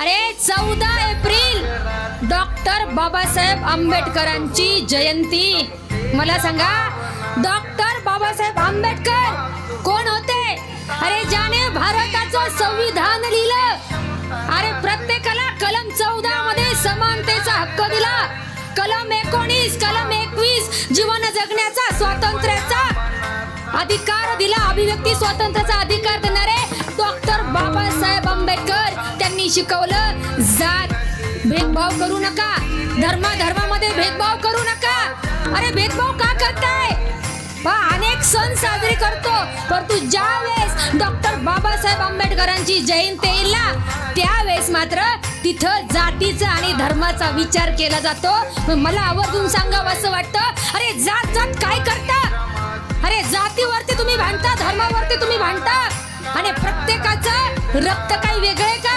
अरे चौदा April doctor Babasaheb आंबेडकरांची जयंती. मला सांगा डॉक्टर बाबासाहेब आंबेडकर कोण होते? अरे ज्याने भारताचं संविधान लिहिलं अरे प्रत्येकाला कलम चौदा मध्ये समानतेचा हक्क दिला. कलम एकोणीस कलम एकवीस जीवन जगण्याचा स्वातंत्र्याचा अधिकार दिला अभिव्यक्ती स्वातंत्र्याचा अधिकार शिकवलं जात भेदभाव करू नका. धर्मा धर्मामध्ये भेदभाव करू नका. अरे भेदभाव का करताय? अनेक सण साजरे करतो परंतु ज्या वेळेस डॉक्टर बाबासाहेब आंबेडकरांची जयंती येईल ना त्यावेळेस मात्र तिथं जातीचा आणि धर्माचा विचार केला जातो. मला आवर्जून सांगावं असं वाटतं अरे जात जात काय करता? अरे जातीवरती तुम्ही भांडता धर्मावरती तुम्ही भांडता? आणि प्रत्येकाचं रक्त काही वेगळे का?